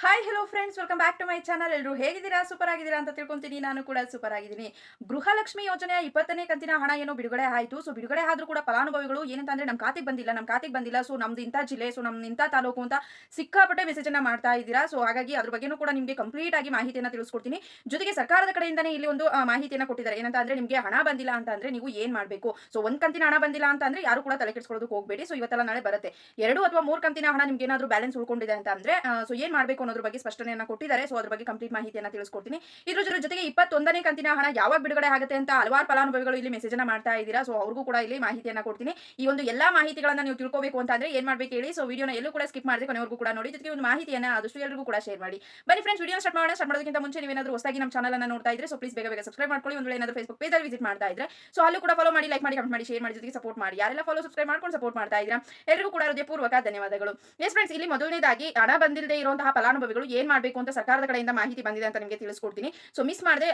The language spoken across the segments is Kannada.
Hi hello friends welcome back to my channel ಎಲ್ಲರೂ ಹೇಗಿದ್ದೀರಾ? ಸೂಪರ್ ಆಗಿದ್ದೀರಾ ಅಂತ ತಿಳ್ಕೊಂತೀನಿ. ನಾನು ಕೂಡ ಸೂಪರ್ ಆಗಿದ್ದೀನಿ. ಗೃಹಲಕ್ಷ್ಮಿ ಯೋಜನೆಯ ಇಪ್ಪತ್ತನೇ ಕಂತಿನ ಹಣ ಏನೋ? ಬಿಡುಗಡೆ ಆಯಿತು. ಸೊ ಬಿಡುಗಡೆ ಆದರೂ ಕೂಡ ಫಲಾನುಭವಿಗಳು ಏನಂತಂದ್ರೆ ನಮ್ಮ ಖಾತೆಗೆ ಬಂದಿಲ್ಲ ನಮ್ಮ ಖಾತೆಗೆ ಬಂದಿಲ್ಲ. ಸೊ ನಮ್ದು ಇಂಥ ಜಿಲ್ಲೆ ಸೊ ನಮ್ಮ ಇಂಥ ತಾಲೂಕು ಅಂತ ಸಿಕ್ಕಾಪಟ್ಟೆ ಮೆಸೇಜ್ ಅನ್ನ ಮಾಡ್ತಾ ಇದ್ದೀರಾ? ಸೊ ಹಾಗಾಗಿ ಅದ್ರ ಬಗ್ಗೆನೂ ಕೂಡ ನಿಮಗೆ ಕಂಪ್ಲೀಟ್ ಆಗಿ ಮಾಹಿತಿಯನ್ನು ತಿಳಿಸ್ಕೊಡ್ತೀನಿ. ಜೊತೆಗೆ ಸರ್ಕಾರದ ಕಡೆಯಿಂದನೇ ಇಲ್ಲಿ ಒಂದು ಮಾಹಿತಿಯನ್ನು ಕೊಟ್ಟಿದ್ದಾರೆ. ಏನಂತ ಅಂದ್ರೆ ನಿಮಗೆ ಹಣ ಬಂದಿಲ್ಲ ಅಂತ ಅಂದ್ರೆ ನೀವು ಏನು ಮಾಡಬೇಕು? ಸೊ ಒಂದು ಕಂತಿನ ಹಣ ಬಂದಿಲ್ಲ ಅಂತ ಅಂದ್ರೆ ಯಾರು ಕೂಡ ತಲೆ ಕೆಡಿಸ್ಕೊಳ್ಳೋದಕ್ಕೆ ಹೋಗಬೇಡಿ. ಸೊ ಇವತ್ತೆಲ್ಲ ನಾಳೆ ಬರುತ್ತೆ. ಎರಡು ಅಥವಾ ಮೂರು ಕಂತಿನ ಹಣ ನಿಮ್ಗೆ ಏನಾದರೂ ಬ್ಯಾಲೆನ್ಸ್ ಉಳ್ಕೊಂಡಿದೆ ಅಂತ ಅಂದ್ರೆ ಸೊ ಏನು ಮಾಡಬೇಕು? ಅನ್ನೋದ್ರ ಬಗ್ಗೆ ಸ್ಪಷ್ಟನೆಯನ್ನು ಕೊಟ್ಟಿದ್ದಾರೆ. ಸೊ ಅದ್ರ ಬಗ್ಗೆ ಕಂಪ್ಲೀಟ್ ಮಾಹಿತಿಯನ್ನ ತಿಳಿಸ್ಕೊಡ್ತೀನಿ. ಇದ್ರ ಜೊತೆ ಜೊತೆಗೆ ಇಪ್ಪತ್ತೊಂದನೇ ಕಂತಿನ ಹಣ ಯಾವಾಗ ಬಿಡುಗಡೆ ಆಗುತ್ತೆ ಅಂತ ಹಲವಾರು ಫಲಾನುಭವಿಗಳು ಇಲ್ಲಿ ಮೆಸೇಜ್ ಅನ್ನ ಮಾಡ್ತಾ ಇದ್ದೀರಾ. ಸೊ ಅವ್ರಿಗೂ ಕೂಡ ಇಲ್ಲಿ ಮಾಹಿತಿಯನ್ನ ಕೊಡ್ತೀನಿ. ಈ ಒಂದು ಎಲ್ಲಾ ಮಾಹಿತಿಗಳನ್ನ ನೀವು ತಿಳ್ಕೋಬೇಕು ಅಂತ ಅಂದ್ರೆ ಏನ್ ಮಾಡ್ಬೇಕು ಹೇಳಿ? ಸೊ ವಿಡಿಯೋನ ಎಲ್ಲೂ ಕೂಡ ಸ್ಕಿಪ್ ಮಾಡಿದ್ರೆ ಕೊನೆವರೆಗೂ ಕೂಡ ನೋಡಿ. ಜೊತೆಗೆ ಒಂದು ಮಾಹಿತಿಯನ್ನ ಆದಷ್ಟು ಎಲ್ಲರಿಗೂ ಕೂಡ ಶೇರ್ ಮಾಡಿ. ಬನ್ನಿ ಫ್ರೆಂಡ್ಸ್ ವಿಡಿಯೋ ಸ್ಟಾರ್ಟ್ ಮಾಡೋಣ. ಸ್ಟಾರ್ಟ್ ಮಾಡೋದಕ್ಕಿಂತ ಮುಂಚೆ ನೀವೇನಾದ್ರೂ ಹೊಸದಾಗಿ ನಮ್ಮ ಚಾನಲ್ ಅನ್ನ ನೋಡ್ತಾ ಇದ್ರೆ ಸೊ ಪ್ಲೀಸ್ ಬೇಗ ಬೇಗ ಸಬ್ಸ್ಕ್ರೈಬ್ ಮಾಡ್ಕೊಳ್ಳಿ. ಒಂದು ವೇಳೆ ಏನಾದರೂ ಫೇಸ್ಬುಕ್ ಪೇಜ್ ಅಲ್ಲಿ ವಿಸಿಟ್ ಮಾಡ್ತಾ ಇದ್ರೆ ಸೊ ಅಲ್ಲೂ ಕೂಡ ಫಾಲೋ ಮಾಡಿ ಲೈಕ್ ಮಾಡಿ ಕಮೆಂಟ್ ಮಾಡಿ ಶೇರ್ ಮಾಡಿ, ಜೊತೆಗೆ ಸಪೋರ್ಟ್ ಮಾಡಿ. ಯಾರೆಲ್ಲ ಫಾಲೋ ಸಬ್ಸ್ಕ್ರೈಬ್ ಮಾಡ್ಕೊಂಡು ಸಪೋರ್ಟ್ ಮಾಡ್ತಾ ಇದ್ರೆ ಎಲ್ಲರಿಗೂ ಕೂಡ ಹೃದಯಪೂರ್ವಕ ಧನ್ಯವಾದಗಳು. ಎಸ್ ಫ್ರೆಂಡ್ಸ್ ಇಲ್ಲಿ ಮೊದಲನೇದಾಗಿ ಹಣ ಬಂದಿಲ್ಲದೆ ಇರುವಂತಹ ಫಲಾನುಭವಿಗಳು ಏನ್ ಮಾಡಬೇಕು ಅಂತ ಸರ್ಕಾರದ ಕಡೆಯಿಂದ ಮಾಹಿತಿ ಬಂದಿದೆ ಅಂತ ನಿಮಗೆ ತಿಳಿಸ್ಕೊಡ್ತೀನಿ. ಸೊ ಮಿಸ್ ಮಾಡದೆ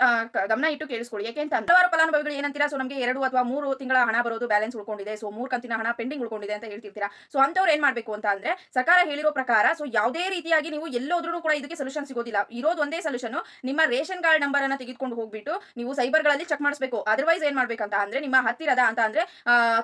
ಗಮನ ಇಟ್ಟು ಕೇಳಿಸ್ಕೊಳ್ಳಿ ಯಾಕೆ ಅಂತ ಹಲವಾರು ಫಲಾನುಭವಿಗಳು ಏನಂತೀರಾ? ಸೊ ನಮಗೆ ಎರಡು ಅಥವಾ ಮೂರು ತಿಂಗಳ ಹಣ ಬರೋದು ಬ್ಯಾಲೆನ್ಸ್ ಉಳ್ಕೊಂಡಿದೆ. ಸೊ ಮೂರು ಕಂತಿನ ಹಣ ಪೆಂಡಿಂಗ್ ಉಳ್ಕೊಂಡಿದೆ ಅಂತ ಹೇಳ್ತಿರ್ತೀರಾ? ಸೊ ಅಂತವ್ರು ಏನ್ ಮಾಡಬೇಕು ಅಂತ ಅಂದ್ರೆ ಸರ್ಕಾರ ಹೇಳಿರೋ ಪ್ರಕಾರ ಸೊ ಯಾವುದೇ ರೀತಿಯಾಗಿ ನೀವು ಎಲ್ಲೋದ್ರೂ ಕೂಡ ಇದಕ್ಕೆ ಸೊಲ್ಯೂಷನ್ ಸಿಗೋದಿಲ್ಲ. ಇರೋದು ಒಂದೇ ಸೊಲ್ಯೂಷನ್ ನಿಮ್ಮ ರೇಷನ್ ಕಾರ್ಡ್ ನಂಬರ್ ಅನ್ನ ತೆಗೆದುಕೊಂಡು ಹೋಗ್ಬಿಟ್ಟು ನೀವು ಸೈಬರ್ಗಳಲ್ಲಿ ಚೆಕ್ ಮಾಡಿಸಬೇಕು. ಅದರ್ವೈಸ್ ಏನ್ ಮಾಡ್ಬೇಕಂತ ಅಂದ್ರೆ, ನಿಮ್ಮ ಹತ್ತಿರದ ಅಂತ ಅಂದ್ರೆ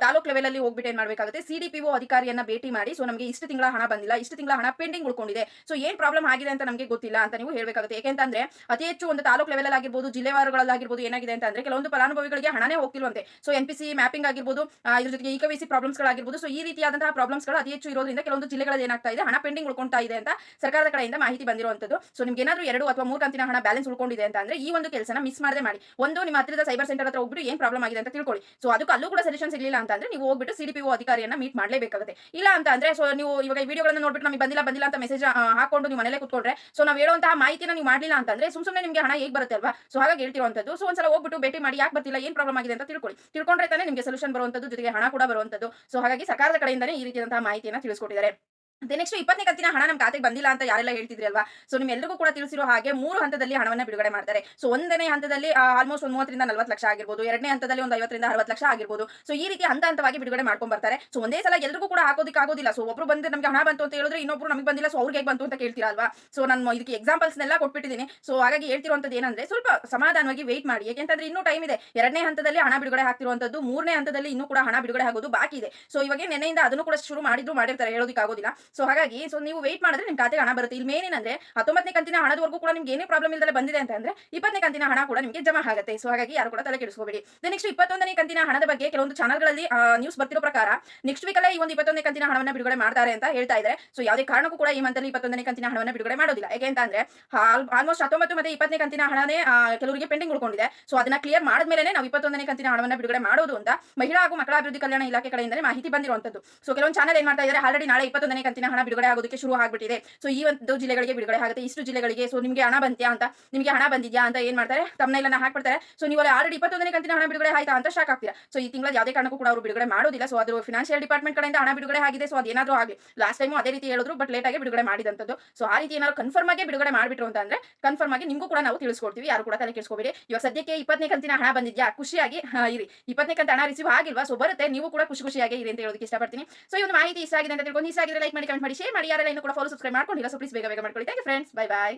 ತಾಲೂಕ್ ಲೆವೆಲ್ ಅಲ್ಲಿ ಹೋಗ್ಬಿಟ್ಟು ಏನ್ ಮಾಡಬೇಕಾಗುತ್ತೆ? ಸಿಡಿಪಿಒ ಅಧಿಕಾರಿಯನ್ನ ಭೇಟಿ ಮಾಡಿ ಸೊ ನಮಗೆ ಇಷ್ಟು ತಿಂಗಳ ಹಣ ಬಂದಿಲ್ಲ. ಇಷ್ಟು ತಿಂಗಳ ಹಣ ಪೆಂಡಿಂಗ್ ಉಳ್ಕೊಂಡಿದೆ. ಸೊ ಏನ್ ಪ್ರಾಬ್ಲಮ್ ಆಗಿದೆ ಅಂತ ನಮಗೆ ಗೊತ್ತಿಲ್ಲ ಅಂತ ನೀವು ಹೇಳ್ಬೇಕಾಗುತ್ತೆ. ಯಾಕೆಂತಂದ್ರೆ ಅತಿ ಹೆಚ್ಚು ಒಂದು ತಾಲೂಕ್ ಲೆವೆಲ್ ಆಗಿರ್ಬೋದು ಜಿಲ್ಲೆವಾರುಗಳಲ್ಲಾಗಿರ್ಬೋದು ಏನಾಗಿದೆ ಅಂತ ಅಂದ್ರೆ ಕೆಲವೊಂದು ಫಲಾನುಭವಿಗಳಿಗೆ ಹಣನೇ ಹೋಗ್ತಿಲ್ವಂತೆ. So N P C mapping ಆಗಿರ್ಬೋದು ಇದ್ರ ಜೊತೆಗೆ ಇ ಸಿ ಪ್ರಾಬ್ಲಮ್ಸ್ಗಳಾಗಿರ್ಬೋದು ಸೊ ಈ ರೀತಿಯಾದಂತಹ ಪ್ರಾಬ್ಲಮ್ಸ್ಗಳು ಅತಿ ಹೆಚ್ಚು ಇರೋದ್ರಿಂದ ಕೆಲವೊಂದು ಜಿಲ್ಲೆಗಳಲ್ಲಿ ಏನಾಗ್ತಾ ಇದೆ, ಹಣ ಪೆಂಡಿಂಗ್ ಉಳ್ಕೊಂತಾ ಇದೆ ಅಂತ ಸರ್ಕಾರದ ಕಡೆಯಿಂದ ಮಾಹಿತಿ ಬಂದಿರುವಂತದ್ದು. ಸೊ ನಿಮ್ಗೆ ಏನಾದರೂ ಎರಡು ಅಥವಾ ಮೂರು ಕಂತಿನ ಹಣ ಬ್ಯಾಲೆನ್ಸ್ ಉಳ್ಕೊಂಡಿದೆ ಅಂತ ಅಂದ್ರೆ ಈ ಒಂದು ಕೆಲಸನ ಮಿಸ್ ಮಾಡದೆ ಮಾಡಿ. ಒಂದು ನಿಮ್ಮ ಹತ್ತಿರದ ಸೈಬರ್ ಸೆಂಟರ್ ಹತ್ರ ಹೋಗ್ಬಿಟ್ಟು ಏನ್ ಪ್ರಾಬ್ಲಮ್ ಆಗಿದೆ ಅಂತ ತಿಳ್ಕೊಳ್ಳಿ. ಸೊ ಅದಕ್ಕೂ ಅಲ್ಲೂ ಕೂಡ ಸಜೆಷನ್ ಸಿಗಲಿಲ್ಲ ಅಂತ ಅಂದ್ರೆ ನೀವು ಹೋಗ್ಬಿಟ್ಟು ಸಿಡಿಪಿಒ ಅಧಿಕಾರಿಯನ್ನ ಮೀಟ್ ಮಾಡಲೇಬೇಕಾಗುತ್ತೆ. ಇಲ್ಲ ಅಂತ ಅಂದ್ರೆ ಸೊ ನೀವು ಇವಾಗ ವಿಡಿಯೋಗಳನ್ನ ನೋಡ್ಬಿಟ್ಟು ನಮಗೆ ಬಂದಿಲ್ಲ ಬಂದಿಲ್ಲ ಅಂತ ಮೆಸೇಜ್ ಹಾಕೊಂಡು ನೀವು ಕೂತ್ಕೊಂಡ್ರೆ ಸೊ ನಾವು ಹೇಳುವಂತಹ ಮಾಹಿತಿನ ನೀವು ಮಾಡಲಿಲ್ಲ ಅಂತಂದ್ರೆ ಸುಮ್ ಸುಮ್ಮನೆ ನಿಮಗೆ ಹಣ ಹೇಗೆ ಬರುತ್ತೆ ಅಲ್ವಾ? ಸೊ ಹಾಗಾಗಿ ಹೇಳ್ತಿರುವಂತದ್ದು ಸೊ ಒಂದ್ಸಲ ಹೋಗ್ಬಿಟ್ಟು ಭೇಟಿ ಮಾಡಿ ಯಾಕೆ ಬರ್ತಿಲ್ಲ, ಏನ್ ಪ್ರಾಬ್ಲಮ್ ಆಗಿದೆ ಅಂತ ತಿಳ್ಕೊಳ್ಳಿ. ತಿಳ್ಕೊಂಡ್ರೆ ತಾನೇ ನಿಮಗೆ ಸೊಲ್ಯೂಷನ್ ಬರುವಂತದ್ದು ಜೊತೆಗೆ ಹಣ ಕೂಡ ಬರುವಂತದ್ದು ಸೊ ಹಾಗಾಗಿ ಸರ್ಕಾರದ ಕಡೆಯಿಂದನೇ ಈ ರೀತಿಯಾದಂತಹ ಮಾಹಿತಿಯನ್ನ ತಿಳಿಸ್ಕೊಟ್ಟಿದ್ದಾರೆ. ನೆಕ್ಸ್ಟ್ ಇಪ್ಪತ್ತನೇ ಕಂತಿನ ಹಣ ನಮ್ಮ ಖಾತೆಗೆ ಬಂದಿಲ್ಲ ಅಂತ ಯಾರೆಲ್ಲ ಹೇಳ್ತಿದ್ರಿ ಅಲ್ವಾ? ಸೊ ನಿಮ್ಮೆಲ್ಲರಿಗೂ ಕೂಡ ತಿಳಿಸಿರೋ ಹಾಗೆ ಮೂರು ಹಂತದಲ್ಲಿ ಹಣವನ್ನ ಬಿಡುಗಡೆ ಮಾಡ್ತಾರೆ. ಸೊ ಒಂದನೇ ಹಂತದಲ್ಲಿ ಆಲ್ಮೋಸ್ಟ್ ಒಂದು ಮೂವತ್ತರಿಂದ ನಲವತ್ತು ಲಕ್ಷ ಆಗಿರ್ಬೋದು, ಎರಡನೇ ಹಂತದಲ್ಲಿ ಒಂದು ಐವತ್ತರಿಂದ ಅರವತ್ತು ಲಕ್ಷ ಆಗಿರ್ಬೋದು. ಸೊ ಈ ರೀತಿ ಹಂತ ಹಂತವಾಗಿ ಬಿಡುಗಡೆ ಮಾಡ್ಕೊಂಡು ಬರ್ತಾರೆ. ಸೊ ಒಂದೇ ಸಲ ಎಲ್ಲರಿಗೂ ಕೂಡ ಹಾಕೋದಕ್ಕೆ ಆಗೋದಿಲ್ಲ. ಸೊ ಒಬ್ರು ಬಂದು ನಮಗೆ ಹಣ ಬಂತು ಅಂತ ಹೇಳಿದ್ರೆ ಇನ್ನೊಬ್ರು ನಮಗೆ ಬಂದಿಲ್ಲ. ಸೊ ಅವ್ರಿಗೆ ಬಂತು ಅಂತ ಕೇಳ್ತೀರಾ ಅಲ್ವಾ? ಸೊ ನಾನು ಇದಕ್ಕೆ ಎಕ್ಸಾಂಪಲ್ಸ್ನೆಲ್ಲ ಕೊಟ್ಬಿಟ್ಟಿದ್ದೀನಿ ಸೊ ಹಾಗಾಗಿ ಹೇಳ್ತಿರುವಂತದ್ದು ಏನಂದ್ರೆ ಸ್ವಲ್ಪ ಸಮಾಧಾನವಾಗಿ ವೇಟ್ ಮಾಡಿ. ಯಾಕೆಂತಂದ್ರೆ ಇನ್ನೂ ಟೈಮ್ ಇದೆ. ಎರಡನೇ ಹಂತದಲ್ಲಿ ಹಣ ಬಿಡುಗಡೆ ಆಗ್ತಿರುವಂತದ್ದು ಮೂರನೇ ಹಂತದಲ್ಲಿ ಇನ್ನೂ ಕೂಡ ಹಣ ಬಿಡುಗಡೆ ಆಗೋದು ಬಾಕಿ ಇದೆ. ಸೊ ಇವಾಗ ನೆನೆಯಿಂದ ಅದನ್ನು ಕೂಡ ಶುರು ಮಾಡಿದ್ರು, ಮಾಡಿರ್ತಾರೆ. ಹೇಳೋದಕ್ಕೆ ಆಗೋದಿಲ್ಲ. ಸೊ ಹಾಗಾಗಿ ಸೊ ನೀವು ವೇಟ್ ಮಾಡಿದ್ರೆ ನಿಮ್ಮ ಖಾತೆಗೆ ಹಣ ಬರುತ್ತೆ. ಇಲ್ಲಿ ಮೇನ್ ಏನಂದ್ರೆ ಹತ್ತೊಂಬತ್ತನೇ ಕಂತಿನ ಹಣದವರೆಗೂ ಕೂಡ ನಿಮ್ಗೆ ಏನೇ ಪ್ರಾಬ್ಲಮ್ ಇಲ್ಲದೆ ಬಂದಿದೆ ಅಂತ ಅಂದ್ರೆ ಇಪ್ಪತ್ತನೇ ಕಂತಿನ ಹಣ ಕೂಡ ನಿಮಗೆ ಜಮಾ ಆಗುತ್ತೆ. ಸೊ ಹಾಗಾಗಿ ಯಾರು ಕೂಡ ತಲೆ ಕೆಡಿಸ್ಕೋಬೇಡಿ. ನೆಕ್ಸ್ಟ್ ಇಪ್ಪತ್ತೊಂದನೇ ಕಂತಿನ ಹಣದ ಬಗ್ಗೆ ಕೆಲವೊಂದು ಚಾನಲ್ಗಳಲ್ಲಿ ನ್ಯೂಸ್ ಬರ್ತಿರೋ ಪ್ರಕಾರ ನೆಕ್ಸ್ಟ್ ವೀಕಲ್ಲೇ ಈ ಒಂದು ಇಪ್ಪತ್ತೊಂದನೇ ಕಂತಿನ ಹಣವನ್ನ ಬಿಡುಗಡೆ ಮಾಡ್ತಾರೆ ಅಂತ ಹೇಳ್ತಾ ಇದ್ದಾರೆ ಸೊ ಯಾವುದೇ ಕಾರಣಕ್ಕೂ ಕೂಡ ಈ ಮಂತಲ್ಲಿ ಇಪ್ಪತ್ತೊಂದನೇ ಕಂತಿನ ಹಣವನ್ನ ಬಿಡುಗಡೆ ಮಾಡೋದಿಲ್ಲ. ಯಾಕೆ ಅಂತ ಅಂದ್ರೆ ಆಲ್ಮೋಸ್ಟ್ ಹತ್ತೊಂಬತ್ತು ಮತ್ತೆ ಇಪ್ಪತ್ತನೇ ಕಂತಿನ ಹಣನೇ ಕೆಲವರಿಗೆ ಪೆಂಡಿಂಗ್ ಉಳ್ಕೊಂಡಿದೆ. ಸೊ ಅದನ್ನ ಕ್ಲಿಯರ್ ಮಾಡಿದ್ಮೇಲೆ ನಾವು ಇಪ್ಪತ್ತೊಂದನೇ ಕಂತಿನ ಹಣವನ್ನ ಬಿಡುಗಡೆ ಮಾಡೋದು ಅಂತ ಮಹಿಳಾ ಹಾಗೂ ಮಕ್ಕಳ ಅಭಿವೃದ್ಧಿ ಕಲ್ಯಾಣ ಇಲಾಖೆ ಕಡೆಯಿಂದ ಮಾಹಿತಿ ಬಂದಿರುವಂತದ್ದು ಸೊ ಕೆಲವೊಂದು ಚಾನಲ್ ಏನ್ ಮಾಡ್ತಾ ಇದ್ದಾರೆ ಆಲ್ರೆಡಿ ನಾಳೆ ಇಪ್ಪತ್ತೊಂದನೇ ಕಂತಿನ ಹಣ ಬಿಡುಗಡೆ ಆಗೋದಕ್ಕೆ ಶುರು ಆಗ್ಬಿಟ್ಟಿದೆ. ಸೊ ಈ ಒಂದು ಜಿಲ್ಲೆಗಳಿಗೆ ಬಿಡುಗಡೆ ಆಗುತ್ತೆ. ಇಷ್ಟು ಜಿಲ್ಲೆಗಳಿಗೆ ಸೊ ನಿಮಗೆ ಹಣ ಬಂತ್ಯಾ ಅಂತ, ನಿಮಗೆ ಹಣ ಬಂದಿದ್ಯಾ ಅಂತ ಏನ್ ಮಾಡ್ತಾರೆ? ತಮ್ಮನೆಲ್ಲ ಹಾಕ್ಬಿಡ್ತಾರೆ. ಸೊ ನೀವು ಆಲ್ರೆಡಿ ಇಪ್ಪತ್ತೊಂದನೇ ಕಂತಿನ ಹಣ ಬಿಡುಗಡೆ ಆಯ್ತಾ ಅಂತ ಶಾಕ್ ಆಗ್ತೀರಾ. ಸೊ ಈ ತಿಂಗಳ ಯಾವುದೇ ಕಾರಣಕ್ಕೂ ಕೂಡ ಅವರು ಬಿಡುಗಡೆ ಮಾಡೋದಿಲ್ಲ. ಸೊ ಅದು ಫಿನಾನ್ಷಿಯಲ್ ಡಿಪಾರ್ಟ್ಮೆಂಟ್ ಕಡೆಯಿಂದ ಹಣ ಬಿಡುಗಡೆ ಆಗಿದೆ. ಸೊ ಅದೇನಾದ್ರೂ ಆಗಲಿ. ಲಾಸ್ಟ್ ಟೈಮು ಅದೇ ರೀತಿ ಹೇಳಿದ್ರು ಬಟ್ ಲೇಟಾಗಿ ಬಿಡುಗಡೆ ಮಾಡಿದಂಥದ್ದು. ಸೊ ಆ ರೀತಿ ಏನಾದ್ರು ಕನ್ಫರ್ಮ್ ಆಗಿ ಬಿಡುಗಡೆ ಮಾಡಿಬಿಟ್ರು ಅಂತ ಅಂದ್ರೆ ಕನ್ಫರ್ಮ್ ಆಗಿ ನಿಮಗೂ ಕೂಡ ನಾವು ತಿಳಿಸ್ಕೊಡ್ತೀವಿ. ಯಾರು ಕೂಡ ತಲೆ ಕೆಡಿಸ್ಕೋಬೇಡಿ. ಇವಾಗ ಸದ್ಯಕ್ಕೆ ಇಪ್ಪತ್ತನೇ ಕಂತಿನ ಹಣ ಬಂದಿದ್ಯಾ? ಖುಷಿಯಾಗಿ ಇರಿ. ಇಪ್ಪತ್ತನೇ ಕಂತ ಹಣ ರಿಸೀವ್ ಆಗಿಲ್ವಾ? ಸೊ ಬರುತ್ತೆ. ನೀವು ಕೂಡ ಖುಷಿ ಖುಷಿಯಾಗಿ ಇರಿ ಅಂತ ಹೇಳೋದಕ್ಕೆ ಇಷ್ಟಪಡ್ತೀನಿ. ಸೊ ಈ ಒಂದು ಮಾಹಿತಿ ಇಷ್ಟ ಆಗಿದೆ ಅಂತ ತಿಳ್ಕೊಂಡು, ಇಷ್ಟ ಆಗಿದ್ರೆ ಲೈಕ್ ಕಮೆಂಟ್ ಮಾಡಿ ಶೇರ್ ಮಾಡಿ, ಯಾರೆಲ್ಲ ಇನ್ನೂ ಕೂಡ ಫಾಲೋ ಸಬ್ಸ್ಕ್ರೈಬ್ ಮಾಡ್ಕೊಂಡಿಲ್ಲ ಸೊ ಪ್ಲೀಸ್ ಬೇಗ ಬೇಗ ಮಾಡ್ಕೊಳ್ಳಿ. Thank friends bye bye